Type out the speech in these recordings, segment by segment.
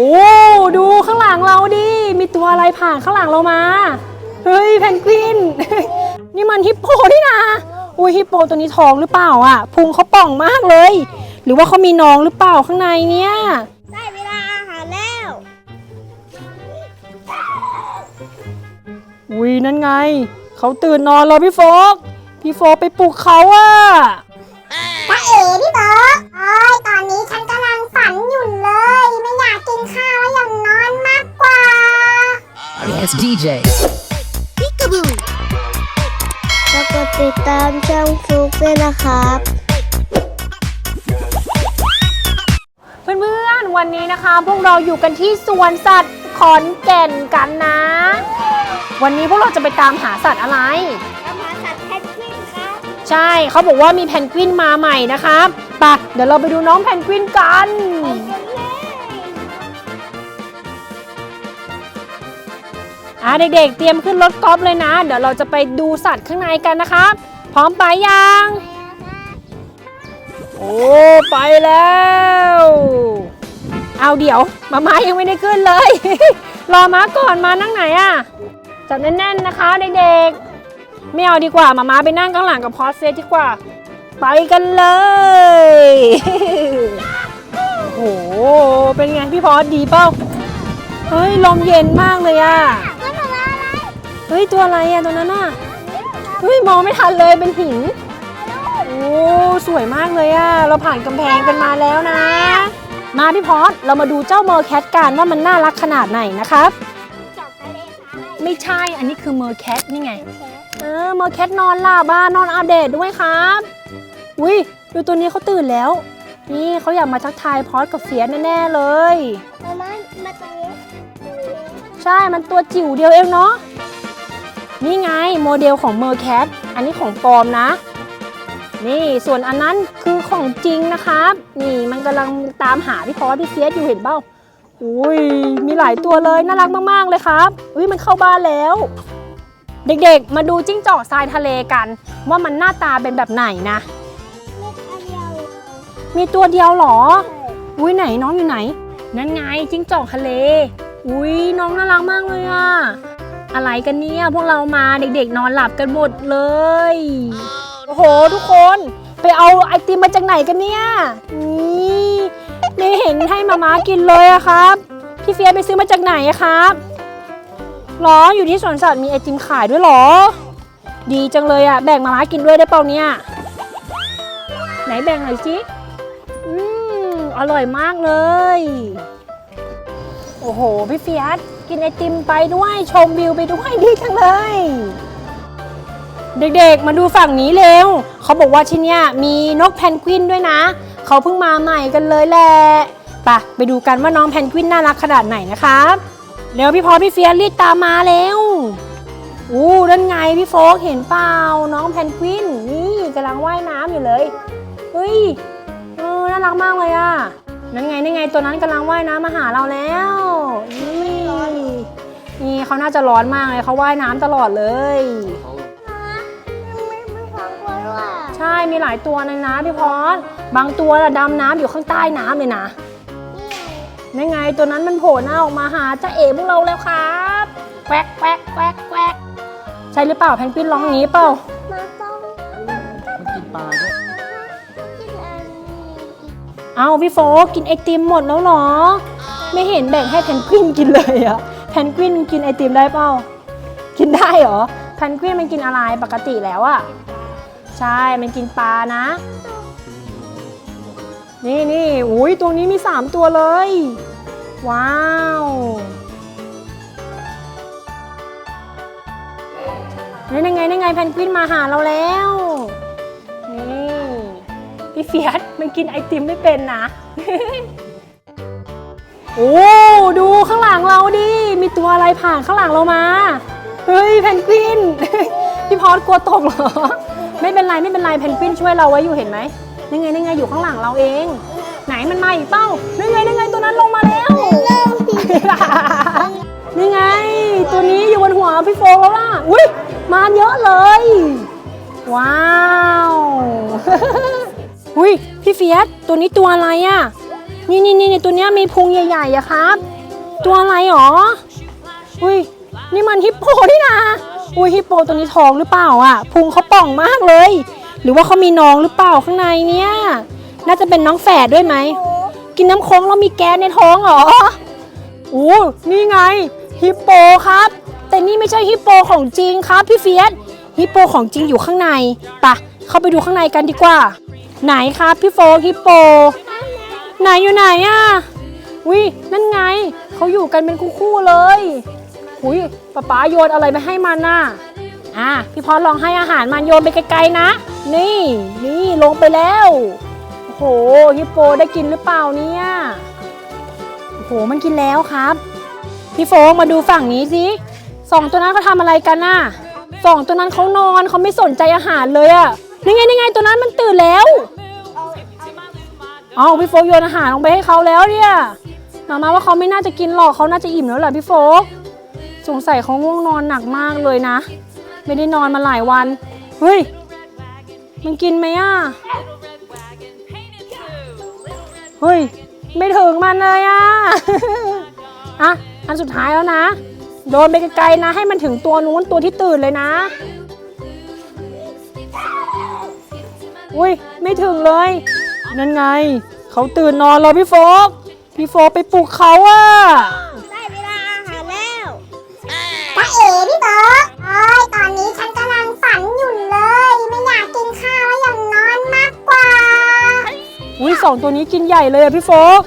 โอ้ดูข้างหลังเราดิ มีตัวอะไรผ่านข้างหลังเรามา เฮ้ยแพนกวิน นี่มันฮิปโปนี่นะอุ้ยฮิปโปตัวนี้ท้องหรือเปล่าอะพุงเขาป่องมากเลย หรือว่าเขามีน้องหรือเปล่าข้างในเนี่ย ได้เวลาอาหารแล้ว อุ้ยนั่นไง เขาตื่นนอนแล้วพี่โฟก พี่โฟกไปปลุกเขาอะตาเอ๋พี่เบิร์กโอ้ย Yes, DJ. แล้วก็ติดตามช่องฟลุกด้วยนะครับ เพื่อนๆ วันนี้นะคะ พวกเราอยู่กันที่สวนสัตว์ขอนแก่นกันนะ วันนี้พวกเราจะไปตามหาสัตว์อะไร แล้วมาสัตว์แพนกวินครับ ใช่เขาบอกว่ามีแพนกวินมาใหม่นะครับไปะเดี๋ยวเราไปดูน้องแพนกวินกัน อะเด็กๆ เตรียมขึ้นรถกอล์ฟเลยนะ เดี๋ยวเราจะไปดูสัตว์ข้างในกันนะครับพร้อมไปยัง โอ้ ไปแล้ว เอาเดี๋ยวมาม้ายังไม่ได้ขึ้นเลย รอม้าก่อนมานั่งไหนอะจับแน่นๆนะคะเด็กๆ ไม่เอาดีกว่ามาม้าไปนั่งข้างหลังกับพอสเซตดีกว่า ไปกันเลย โอ้โห เป็นไงพี่พอสดีเปล่า เฮ้ยลมเย็นมากเลยอะก็มาแล้วอะไรเฮ้ยตัวอะไรอะตัวนั้นอะเฮ้ยมองไม่ทันเลยเป็นหินโอ้สวยมากเลยอะเราผ่านกำแพงกันมาแล้วนะ มาพี่พอสเรามาดูเจ้าเมอร์แคทกันว่ามันน่ารักขนาดไหนนะครับจอบทะเลทรายไม่ใช่อันนี้คือเมอร์แคทนี่ไงเออเมอร์แคทนอนหลับบ้านนอนอัปเดตด้วยครับอุ้ยดูตัวนี้เขาตื่นแล้ว นี่เขาอยากมาทักทายพอสกับเฟียสแน่ๆเลยมา ช่มันตัวจิ๋วเดียวเองเนาะนี่ไงโมเดลของเมอร์แคทอันนี้ของปลอมนะ นี่ส่วนอันนั้นคือของจริงนะครับ นี่มันกำลังตามหาพี่พอสพี่เฟียสอยู่เห็นเปล่าอุ้ยมีหลายตัวเลยน่ารักมากๆเลยครับอุ้ยมันเข้าบ้านแล้ว เด็กๆ มาดูจิ้งจอกทรายทะเลกัน ว่ามันหน้าตาเป็นแบบไหนนะเล็กอันเดียวมีตัวเดียวเหรอ อุ้ยไหนน้องอยู่ไหน นั่นไงจิ้งจอกทะเล อุ้ยน้องน่ารักมากเลยอะอะไรกันเนี่ยพวกเรามาเด็กๆ นอนหลับกันหมดเลย โอ้โหทุกคนไปเอาไอติมมาจากไหนกันเนี่ยนี่ไม่เห็นให้มาม่ากินเลยอะครับ พี่เฟียไปซื้อมาจากไหนอะครับหรออยู่ที่สวนสัตว์มีไอติมขายด้วยหรอ ดีจังเลยอะแบ่งมาม่ากินด้วยได้เปล่าเนี่ยไหนแบ่งหน่อยสิอืมอร่อยมากเลย อ้โห พี่เฟียสกินไอติมไปด้วยชมวิวไปด้วยดีจังเลย เด็กๆ มาดูฝั่งนี้เร็ว เขาบอกว่าที่นี่มีนกแพนกวินด้วยนะ เขาเพิ่งมาใหม่กันเลยแหละไปะไปดูกันว่าน้องแพนกวินน่ารักขนาดไหนนะครับเร็วพี่พอพี่เฟียสรีบตามมาเร็วอู้นั่นไงพี่โฟกเห็นเปล่าน้องแพนกวินนี่กำลังว่ายน้ำอยู่เลยเฮ้ยเออน่ารักมากเลยอะนั่นไงนั่นไงตัวนั้นกำลังว่ายน้ำมาหาเราแล้ว เขาน่าจะร้อนมากเลยเขาว่ายน้ำตลอดเลยไม่ไม่ฟังคนว่าใช่มีหลายตัวเลยนะพี่พอสบางตัวน่ะดำน้ำอยู่ข้างใต้น้ำเลยนะนั่นไงตัวนั้นมันโผล่หน้าออกมาหาจ้าเอ๋พวกเราแล้วครับแควกแควกแควกแควกใช่หรือเปล่าแพนกวินร้องอย่างนี้เปล่ามาต้องมันกินปลาด้วยกินอันนี้เอาพี่โฟกกินไอติมหมดแล้วเหรอ ไม่เห็นแบ่งให้แพนกวินกินเลยอะ แพนกวินกินไอติมได้เปล่ากินได้เหรอแพนกวินมันกินอะไรปกติแล้วอะใช่ มันกินปลานะ นี่นี่อุ้ยตัวนี้มี 3 ตัวเลย ว้าว นี่ยังไงยังไงแพนกวินมาหาเราแล้ว นี่ พี่เฟียสมันกินไอติมไม่เป็นนะ โอ้ดูข้างหลังเราดิ มีตัวอะไรผ่านข้างหลังเรามา เฮ้ยแพนกวิน พี่พอดกลัวตกเหรอ ไม่เป็นไรไม่เป็นไรแพนกวินช่วยเราไว้อยู่เห็นไหมนั่นไงนั่นไงอยู่ข้างหลังเราเอง ไหนมันมาอีกเป้านั่นไงนั่นไงตัวนั้นลงมาแล้วนี่ไง ตัวนี้อยู่บนหัวพี่โฟกแล้วล่ะ อุ้ยมาเยอะเลย ว้าว อุ้ยพี่เฟียสตัวนี้ตัวอะไรอะ นี่นี่นี่ตัวเนี้ยมีพุงใหญ่ๆอะครับ ตัวอะไรหรอ อุ้ยนี่มันฮิปโปนี่นะอุ้ยฮิปโปตัวนี้ท้องหรือเปล่าอะพุงเขาป่องมากเลย หรือว่าเขามีน้องหรือเปล่าข้างในเนี่ย น่าจะเป็นน้องแฝดด้วยไหม กินน้ำโค้งแล้วมีแก๊สในท้องเหรอโอ้นี่ไงฮิปโปครับ แต่นี่ไม่ใช่ฮิปโปของจริงครับพี่เฟียสฮิปโปของจริงอยู่ข้างในปะเข้าไปดูข้างในกันดีกว่า ไหนครับพี่โฟฮิปโป ไหนอยู่ไหนอะวินั่นไง เขาอยู่กันเป็นคู่ๆเลยหุยป๊าป๊าโยนอะไรไปให้มันน่ะอะพี่พอลองให้อาหารมันโยนไปไกลๆนะ นี่ นี่ลงไปแล้วโอ้โหฮิปโปได้กินหรือเปล่าเนี่ยโอ้โหมันกินแล้วครับ พี่โฟกมาดูฝั่งนี้สิสองตัวนั้นเขาทำอะไรกันน่ะสองตัวนั้นเขานอนเขาไม่สนใจอาหารเลยอะนี่ไงนี่ไงตัวนั้นมันตื่นแล้ว เอาพี่โฟกโยนอาหารลงไปให้เขาแล้วเนี่ยมามาว่าเขาไม่น่าจะกินหรอกเขาน่าจะอิ่มแล้วแหละพี่โฟกสงสัยเขาง่วงนอนหนักมากเลยนะ ไม่ได้นอนมาหลายวันเฮ้ยมันกินไหมอะเฮ้ยไม่ถึงมันเลยอะอะอันสุดท้ายแล้วนะโดนไปไกลๆนะ ให้มันถึงตัวนู้นตัวที่ตื่นเลยนะ อุ้ยไม่ถึงเลย นั่นไง เขาตื่นนอนแล้วพี่โฟกพี่โฟกไปปลุกเขาอะได้เวลาอาหารแล้วตาเอ๋พี่บอกโอ้ยตอนนี้ฉันกำลังฝันอยู่เลย ไม่อยากกินข้าวแล้วอยากนอนมากกว่าอุ้ยสองตัวนี้กินใหญ่เลยอะพี่โฟก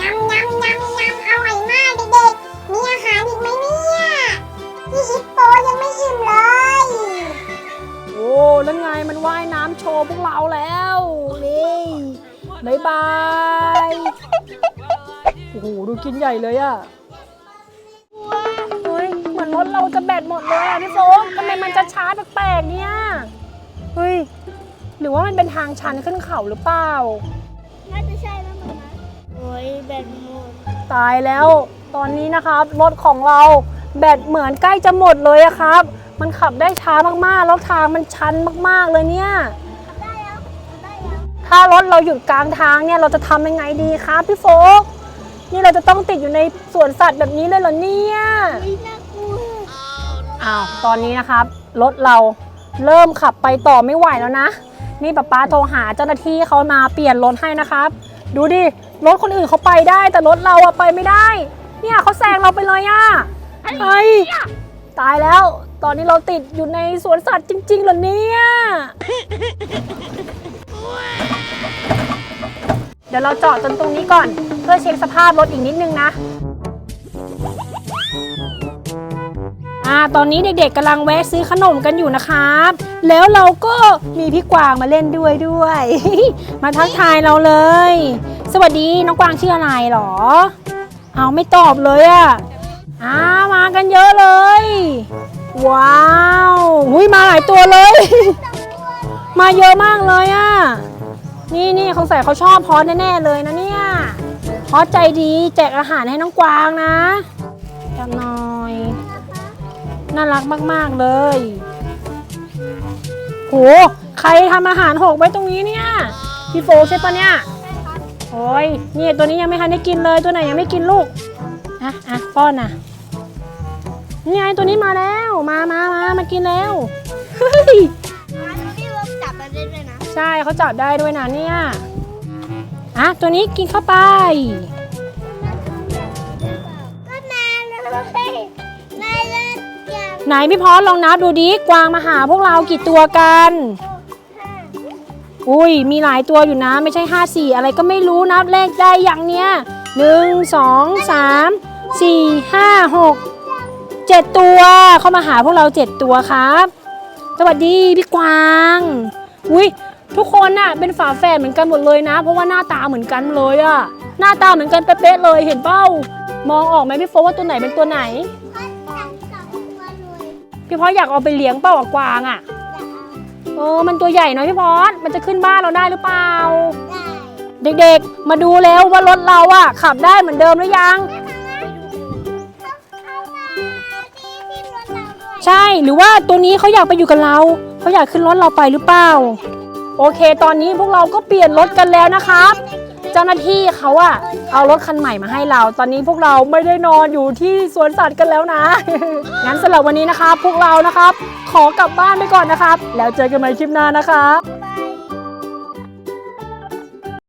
ยำยำยำยำอร่อยมากเด็กๆ มีอาหารอีกไหมเนี่ยพี่ฮิปโปยังไม่อิ่มเลย โอ้แล้วไงมันว่ายน้ำโชว์พวกเราแล้วนี่ บายบาย โอ้โห ดูกินใหญ่เลยอะเฮ้ย เหมือนรถเราจะแบตหมดเลยอะพี่โฟกทำไมมันจะช้าแปลกๆเนี่ย เฮ้ย หรือว่ามันเป็นทางชันขึ้นเขาหรือเปล่า น่าจะใช่แล้วมั้งนะโอ้ยแบตหมดตายแล้ว ตอนนี้นะครับรถของเราแบตเหมือนใกล้จะหมดเลยอะครับ มันขับได้ช้ามากๆ แล้วทางมันชันมากๆเลยเนี่ย ถ้ารถเราหยุดกลางทางเนี่ยเราจะทำยังไงดีครับพี่โฟกนี่เราจะต้องติดอยู่ในสวนสัตว์แบบนี้เลยเหรอเนี่ยอุ๊ยน่ากลัวอ้าวตอนนี้นะครับรถเราเริ่มขับไปต่อไม่ไหวแล้วนะ นี่ป๊าป๊าโทรหาเจ้าหน้าที่เขามาเปลี่ยนรถให้นะครับ ดูดิรถคนอื่นเขาไปได้แต่รถเราอะไปไม่ได้ เนี่ยเขาแซงเราไปเลยอะเฮ้ยตายแล้ว ตอนนี้เราติดอยู่ในสวนสัตว์จริงๆเหรอเนี่ย เดี๋ยวเราจอดจนตรงนี้ก่อน เพื่อเช็คสภาพรถอีกนิดนึงนะอ่าตอนนี้เด็กๆกำลังแวะซื้อขนมกันอยู่นะครับ แล้วเราก็มีพี่กวางมาเล่นด้วยด้วย มาทักทายเราเลย สวัสดีน้องกวางชื่ออะไรหรอ เอาไม่ตอบเลยอะอ่ามากันเยอะเลย ว้าวหุยมาหลายตัวเลย มาเยอะมากเลยอะนี่นี่เขาใส่เขาชอบพอสแน่ๆเลยนะเนี่ยพอสใจดีแจกอาหารให้น้องกวางนะจับหน่อย น่ารักมากๆเลยโหใครทำอาหารหกไว้ตรงนี้เนี่ย พี่โฟใช่ปะเนี่ยโอ้ยเนี่ยตัวนี้ยังไม่ทันได้กินเลยตัวไหนยังไม่กินลูกอะอะป้อนอะนี่ไงตัวนี้มาแล้ว มามามามากินแล้วเฮ้ย ใช่เขาจับได้ด้วยนะเนี่ยอะตัวนี้กินเข้าไป ก็นาเลยนาเลิศอย่าไหนพี่พอสลองนับดูดิกวางมาหาพวกเรากี่ตัวกันอุ้ยมีหลายตัวอยู่นะไม่ใช่5 4อะไรก็ไม่รู้นับเลขได้อย่างเนี้ยหนึ่งสองสามสี่ห้าหกเจ็ดตัวเข้ามาหาพวกเราเจ็ดตัวครับ สวัสดีพี่กวางอุ้ย ทุกคนน่ะเป็นฝาแฝดเหมือนกันหมดเลยนะ เพราะว่าหน้าตาเหมือนกันเลยอะหน้าตาเหมือนกันเป๊ะๆเลยเห็นเป้ามองออกไหมพี่โฟกว่าตัวไหนเป็นตัวไหนพัดจังสองตัวเลยพี่พอสอยากเอาไปเลี้ยงเป้ากับกวางอะเออมันตัวใหญ่เนาะพี่พอสมันจะขึ้นบ้านเราได้หรือเปล่า ได้เด็กๆ มาดูแล้วว่ารถเราอะขับได้เหมือนเดิมหรือยังเขามาที่ที่รถเราด้วยใช่หรือว่าตัวนี้เขาอยากไปอยู่กับเราเขาอยากขึ้นรถเราไปหรือเปล่า โอเค ตอนนี้พวกเราก็เปลี่ยนรถกันแล้วนะครับ เจ้าหน้าที่เขาอะเอารถคันใหม่มาให้เรา ตอนนี้พวกเราไม่ได้นอนอยู่ที่สวนสัตว์กันแล้วนะ งั้นสำหรับวันนี้นะครับ พวกเรานะครับ ขอกลับบ้านไปก่อนนะครับ แล้วเจอกันใหม่คลิปหน้านะครับ